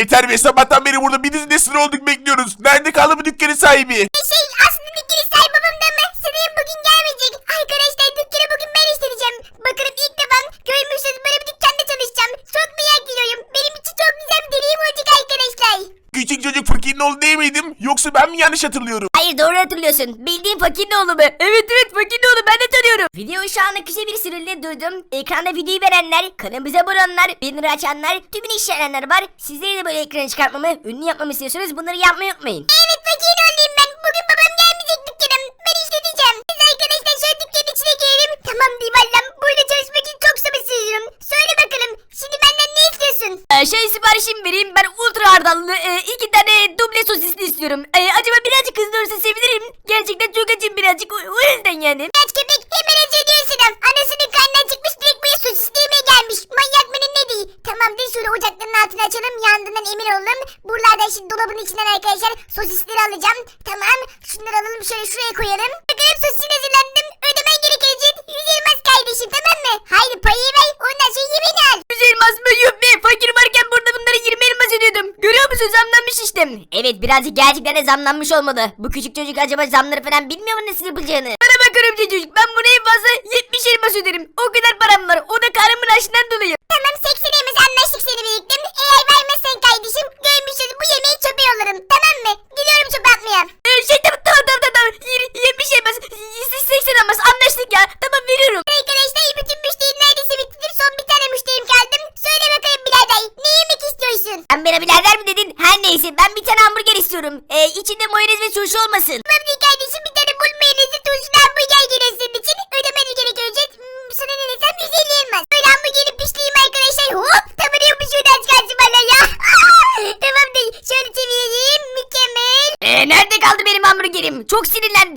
yeter be sabahtan beri burada bir dizide sıra olduk bekliyoruz. Nerede kaldı bu dükkanın sahibi? Şey aslında dükkanı sahibi babam da ama sanırım bugün gelmeyecek. Arkadaşlar dükkanı bugün ben işleteceğim. Bakalım ilk defa görmüşsünüz böyle bir dükkanda çalışacağım. Çok merak ediyorum. Benim için çok güzel bir deneyim olacak arkadaşlar. Küçük çocuk fakirin oğlu değil miydim? Yoksa ben mi yanlış hatırlıyorum? Hayır doğru hatırlıyorsun. Bildiğin fakirin oğlu mu? Evet evet fakirin oğlu ben de tanıyorum. Videoyu şu anda kısa bir süreliğine durdum. Ekranda videoyu verenler, kanalımıza abone olanlar, bildirim açanlar, tümünü işleyenler var. Sizleri de böyle ekranı çıkartmamı, ünlü yapmamı istiyorsanız bunları yapmayı unutmayın. Evet fakir olayım ben. Bugün babam gelmeyecek dükkanım. Ben işleteceğim. Biz arkadaşlar şöyle dükkanın içine girelim. Tamam Divallam. Burada çalışmak için çok sabırsızım. Söyle bakalım. Şimdi benden ne istiyorsun? Ee, şey siparişim vereyim. Ben ultra hardallı e, iki tane duble sosisli istiyorum. Ee, acaba birazcık hızlı olursa sevinirim. Gerçekten çok acım birazcık. O, yüzden yani. Kaç köpek hemen önce ediyorsun. Anasının karnından çıkmış direkt buraya sosis yemeye gelmiş. Manyak mının ne değil. Tamamdır şöyle ocakların altını açalım. Yandığından emin olalım. Buralarda şimdi dolabın içinden arkadaşlar sosisleri alacağım. Tamam. Şunları alalım şöyle şuraya koyalım. Bakalım sosisin hazırlandım. Ödemen gereken ücret 100 elmas kardeşim tamam mı? Haydi payı ver ondan sonra yemeğini al. Yüz elmas mı yok be? Fakir varken burada bunları 20 elmas ödüyordum. Görüyor musun zamlanmış işte. Evet birazcık gerçekten de zamlanmış olmalı. Bu küçük çocuk acaba zamları falan bilmiyor mu nasıl yapılacağını? Bana bakıyorum çocuk ben buna en fazla 70 elmas öderim. O kadar param var. O da karnımın açlığından dolayı. Tamam 80 elmas anlaştık seni birlikte. Eğer vermezsen kardeşim görmüşsün bu yemeği çöpe yollarım tamam mı? Gidiyorum çöpe atmaya. Ee, şey tamam tamam tamam tamam. Yir- 70 elmas. 80 elmas anlaştık ya. Tamam veriyorum. Arkadaşlar bütün müşteri neredeyse bitirdim. Son bir tane müşterim kaldı. Söyle bakalım birader ne yemek istiyorsun? Sen bana birader mi dedin? Her neyse ben bir tane hamburger istiyorum. Ee, içinde mayonez ve turşu olmasın. Tamam değil kardeşim bir tane bul mayonezi tuzlu hamburger gelir senin için. Ödemeni gerek ücret. Hmm, sana ne desem 150 elmas. Böyle hamburgeri pişireyim arkadaşlar. Hop tamam şuradan çıkarsın bana ya. tamam değil. Şöyle çevireyim. Mükemmel. Ee, nerede kaldı benim hamburgerim? Çok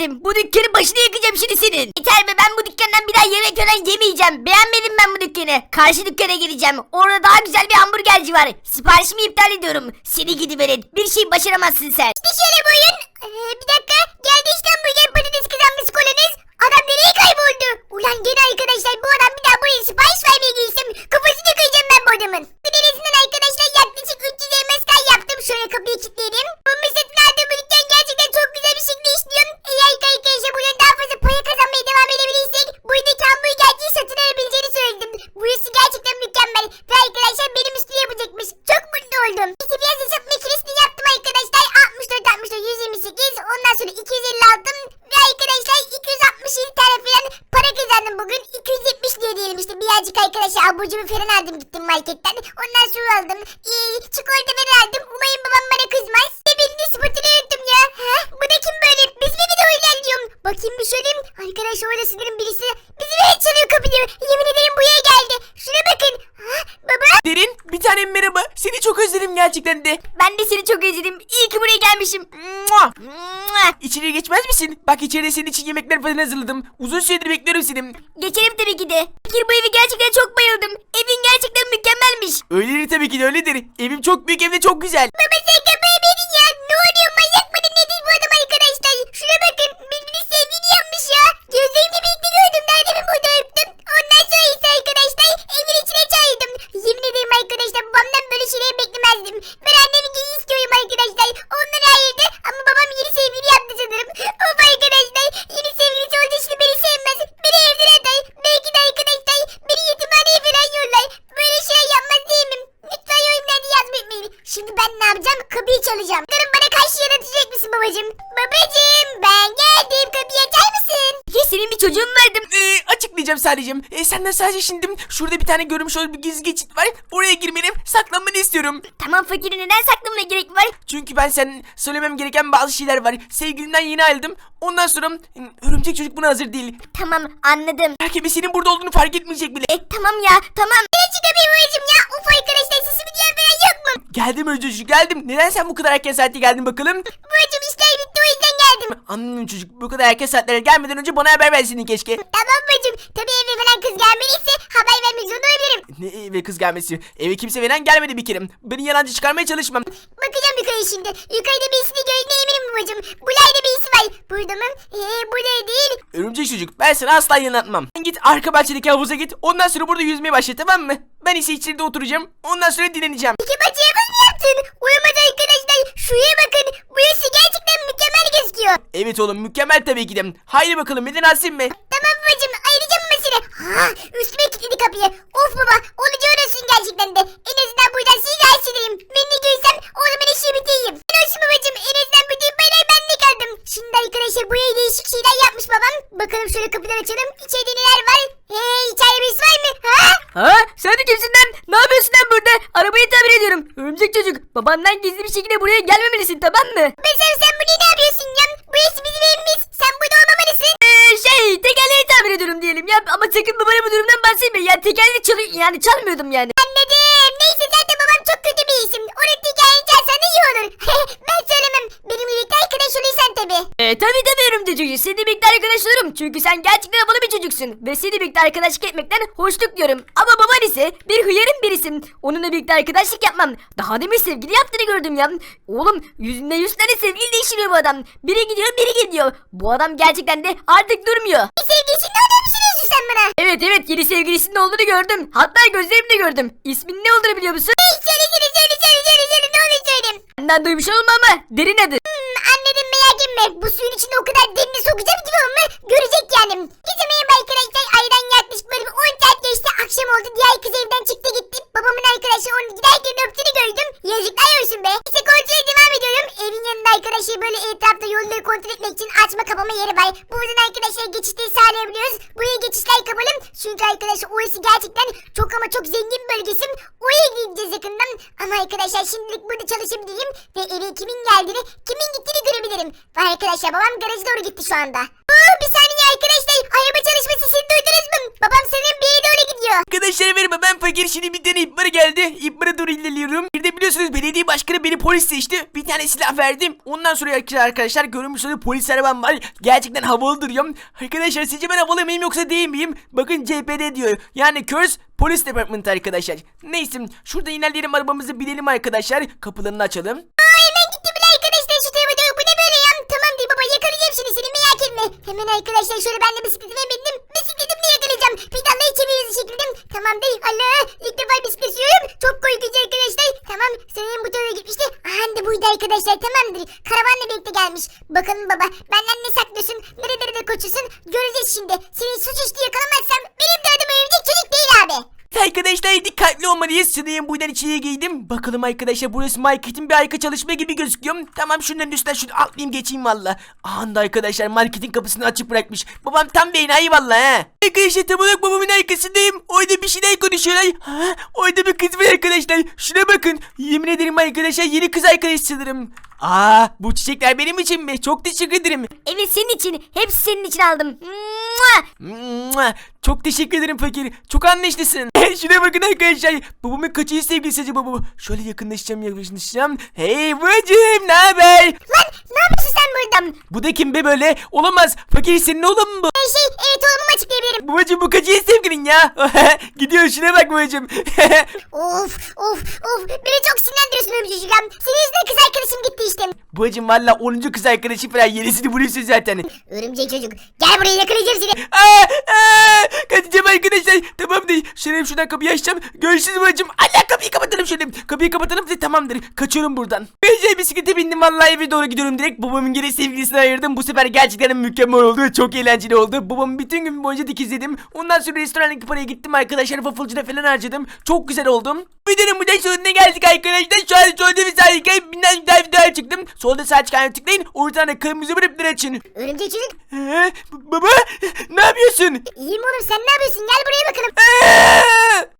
sinirlendim. Bu dükkanın başını yakacağım şimdi senin. Yeter be ben bu dükkandan bir daha yemek falan yemeyeceğim. Beğenmedim ben bu dükkanı. Karşı dükkana gireceğim. Orada daha güzel bir hamburgerci var. Siparişimi iptal ediyorum. Seni gidi verin. Bir şey başaramazsın sen. İşte şöyle buyurun. Ee, bir dakika. Geldi işte hamburger patates kızartması koloniz. Adam nereye kayboldu? Ulan gene arkadaşlar bu adam bir daha buraya sipariş vermeye girsem kafasını kıyacağım ben bu adamın. Bir arkadaşlar yaklaşık 300 elmas yaptım. Şöyle kapıyı kilitledim. 50 aldım ve arkadaşlar 267 tane falan para kazandım bugün. 270 diye diyelim işte birazcık arkadaşlar abucumu falan aldım gittim marketten. Ondan su aldım. Ee, çikolata falan aldım. Umarım babam bana kızmaz. Ve benim sportunu yuttum ya. Ha? Bu da kim böyle? Biz mi de oylanıyorum? Bakayım bir söyleyeyim. Arkadaşlar orada sinirim birisi gerçekten de. Ben de seni çok özledim. İyi ki buraya gelmişim. Mua! Mua. İçeriye geçmez misin? Bak içeride senin için yemekler falan hazırladım. Uzun süredir bekliyorum seni. Geçelim tabii ki de. Fikir bu evi gerçekten çok bayıldım. Evin gerçekten mükemmelmiş. Öyledir tabii ki de öyledir. Evim çok büyük evde çok güzel. Baba sen kapıyı verin ya. Ne oluyor manyak mıdır nedir bu adam arkadaşlar? Şuna bakın. Birbirini sevdiğini yapmış ya. Gözlerimle birlikte gördüm. Nerede mi burada öptüm. Ondan sonra ise arkadaşlar evin içine çağırdım. Yemin ederim arkadaşlar babamdan böyle şeyleri beklemezdim. Ben annemi geri istiyorum arkadaşlar. Onlar ayrıldı ama babam yeni sevgili yaptı sanırım. Of arkadaşlar yeni sevgilisi olduğu için beni sevmez. Beni evden atar. Belki de arkadaşlar beni yetimhaneye falan yollar. Böyle şey yapmaz değil mi? Lütfen yorumlarda yazmayı unutmayın. Şimdi ben ne yapacağım? Kapıyı çalacağım. Bakalım bana kaç yaratacak mısın babacığım? Babacığım ben geldim. Kapıyı açar mısın? Ya senin bir çocuğun vardı. Ee, açıklayacağım sadece. Ee, senden sadece şimdi şurada bir tane görmüş olduğum bir gizli geçit var. Oraya girmeni, saklanmanı istiyorum. Tamam fakiri neden saklamaya gerek var? Çünkü ben senin söylemem gereken bazı şeyler var. Sevgilimden yeni ayrıldım. Ondan sonra hmm, örümcek çocuk buna hazır değil. Tamam anladım. Belki senin burada olduğunu fark etmeyecek bile. E tamam ya tamam. Ne çıkabilir babacığım ya? Of arkadaşlar sesimi duyan falan yok mu? Geldim çocuk geldim. Neden sen bu kadar erken saatte geldin bakalım? Babacığım işler bitti o yüzden geldim. Anladım çocuk. Bu kadar erken saatlere gelmeden önce bana haber verseydin keşke. Tamam bacım. Tabii eve falan kız gelmeliyse haber vermek zorunda olabilirim. Ne eve kız gelmesi? Eve kimse veren gelmedi bir kere. Beni yalancı çıkarmaya çalışmam. Bakacağım yukarı şimdi. Yukarıda birisini gördüğüne eminim babacığım. Bulayda birisi var. Burada mı? Ee, burada değil. Örümcek çocuk ben sana asla yanıltmam. Sen git arka bahçedeki havuza git. Ondan sonra burada yüzmeye başla tamam mı? Ben ise içeride oturacağım. Ondan sonra dinleneceğim. İki bacı havuz yaptın? Uyumaz arkadaşlar. Şuraya bakın. Burası gerçekten mükemmel gözüküyor. Evet oğlum mükemmel tabii ki de. Haydi bakalım neden Asim Bey? Tamam babacım ayıracağım mesele. Ha, üstüme kilitledi kapıyı. Of baba olacağı olsun gerçekten de. En azından buradan sizi rahatsız ederim. Ben ne görsem o zaman işi bitireyim. Ben olsun babacım en azından bütün parayı ben de kaldım. Şimdi arkadaşlar buraya değişik şeyler yapmış babam. Bakalım şöyle kapıdan açalım. İçeride neler var? Hey içeride birisi var mı? Ha? Ha? Sen de kimsin lan? Ne yapıyorsun Arabayı tamir ediyorum. Örümcek çocuk. Babandan gizli bir şekilde buraya gelmemelisin tamam mı? Mesela sen burada ne yapıyorsun ya? Burası bizim evimiz. Sen burada olmamalısın. Ee, şey tekerleği tamir ediyorum diyelim ya. Ama sakın babana bu durumdan bahsetme. Ya tekerleği çalı yani çalmıyordum yani. Anladım. Neyse zaten babam çok kötü bir isim. Onun hikayeni çalsan da iyi olur. ben söylemem. Benim birlikte arkadaş tabii. Ee, tabii örümcek çocuk. Seninle birlikte arkadaş olurum. Çünkü sen gerçekten havalı bir çocuksun. Ve seninle birlikte arkadaşlık etmekten hoşluk diyorum. Ama baban ise bir hıyarın birisin. Onunla birlikte arkadaşlık yapmam. Daha demin sevgili yaptığını gördüm ya. Oğlum yüzünde yüz tane sevgili değiştiriyor bu adam. Biri gidiyor biri gidiyor. Bu adam gerçekten de artık durmuyor. Bir sevgilisin ne olduğunu düşünüyorsun sen bana? Evet evet yeni sevgilisinin olduğunu gördüm. Hatta gözlerimle gördüm. İsminin ne olduğunu biliyor musun? Söyle söyle söyle söyle söyle söyle ne olur. Benden duymuş olma ama derin adı. Hmm, anladım merak etme. Bu suyun içinde o kadar derine sokacağım gibi ama görecek yani. Gece merhaba arkadaşlar. Aydan yaklaşık böyle bir 10 saat geçti. Akşam oldu. Diğer kız evden çıktı gitti. Babamın arkadaşı onu giderken öptüğünü gördüm. Yazıklar olsun be. İşte. Evin yanında arkadaşlar böyle etrafta yolları kontrol etmek için açma kapama yeri var. Buradan arkadaşlar geçişleri sağlayabiliyoruz. Buraya geçişler kapalı. Çünkü arkadaşlar orası gerçekten çok ama çok zengin bir bölgesi. Oraya gideceğiz yakından. Ama arkadaşlar şimdilik burada çalışabilirim. Ve eve kimin geldiğini, kimin gittiğini görebilirim. Ve arkadaşlar babam garaja doğru gitti şu anda. Oo, bir saniye arkadaşlar. Araba çalışma sesini duydunuz mu? Babam sanırım bir yere doğru gidiyor. Arkadaşlar merhaba ben fakir şimdi bir tane ihbar geldi. İhbara doğru ilerliyorum. Bir de biliyorsunuz belediye başkanı beni polis seçti. Bir tane silah verdim. Ondan sonra arkadaşlar görmüş olduğunuz polis arabam var. Gerçekten havalı duruyorum. Arkadaşlar sizce ben havalı mıyım yoksa değil miyim? Bakın CPD diyor. Yani Curse Polis Department arkadaşlar. Neyse şurada ilerleyelim arabamızı binelim arkadaşlar. Kapılarını açalım. Aa, hemen gitti bile arkadaşlar şu tarafa doğru. Bu ne böyle? Tamam değil baba yakalayacağım şimdi seni merak. Hemen arkadaşlar şöyle ben de bisikletime bindim. Bisikletimle yakalayacağım. Pedallayı çeviriyoruz şekilde. Tamam değil. Allah ilk defa Buydu arkadaşlar tamamdır. Karavanla birlikte gelmiş. Bakalım baba benden ne saklıyorsun? Nerelere de koşuyorsun? Göreceğiz şimdi. Seni suçüstü yakalamazsam benim de adım örümcek değil abi. Arkadaşlar dikkatli olmalıyız. Sınayım buradan içeriye giydim. Bakalım arkadaşlar burası marketin bir arka çalışma gibi gözüküyor. Tamam şunların üstünden şunu atlayayım geçeyim valla. Anda arkadaşlar marketin kapısını açık bırakmış. Babam tam bir enayi valla he. Arkadaşlar tam olarak babamın arkasındayım. Orada bir şeyler konuşuyorlar. Ha, orada bir kız var arkadaşlar. Şuna bakın. Yemin ederim arkadaşlar yeni kız arkadaş sanırım. Aa bu çiçekler benim için mi? Çok teşekkür ederim. Evet senin için. Hepsi senin için aldım. Mua! Mua! Çok teşekkür ederim fakir. Çok anlayışlısın. Şuna bakın arkadaşlar. Babamın kaçıncı sevgilisi acaba bu? Şöyle yakınlaşacağım yakınlaşacağım. Hey bacım ne haber? Lan ne yapıyorsun sen burada? Bu da kim be böyle? Olamaz. Fakir senin oğlun mu bu? Ee, şey evet oğlumu açıklayabilirim. Babacım bu kaçıncı sevgilin ya? Gidiyor şuna bak babacım. Of of of beni çok sinirlendiriyorsun ya. Senin yüzünden kız arkadaşım gitti işte. babacım valla 10. kız arkadaşı falan yenisini buluyorsun zaten. Örümcek çocuk gel buraya yakalayacağım seni. Aa, aa, kaçacağım arkadaşlar. Tamam değil. Şöyle şuradan kapıyı açacağım. Görüşürüz babacım. Allah kapıyı kapatalım şöyle. Kapıyı kapatalım ve tamamdır. Kaçıyorum buradan. Böylece bisiklete bindim. Vallahi eve doğru gidiyorum direkt. Babamın geri sevgilisine ayırdım. Bu sefer gerçekten mükemmel oldu. Çok eğlenceli oldu. Babamı bütün gün boyunca dikizledim. Ondan sonra restorandaki parayı gittim arkadaşlar. Waffle'cıda falan harcadım. Çok güzel oldum. Videonun burada sonuna geldik arkadaşlar. Şu an solda bir sahip binden daha videoya çıktım. Solda sağ çıkan tıklayın. Oradan kırmızı bırakıp açın. Örümcek çocuk Ee, baba ne yapıyorsun? iyiyim oğlum sen ne yapıyorsun gel buraya bakalım. Aa!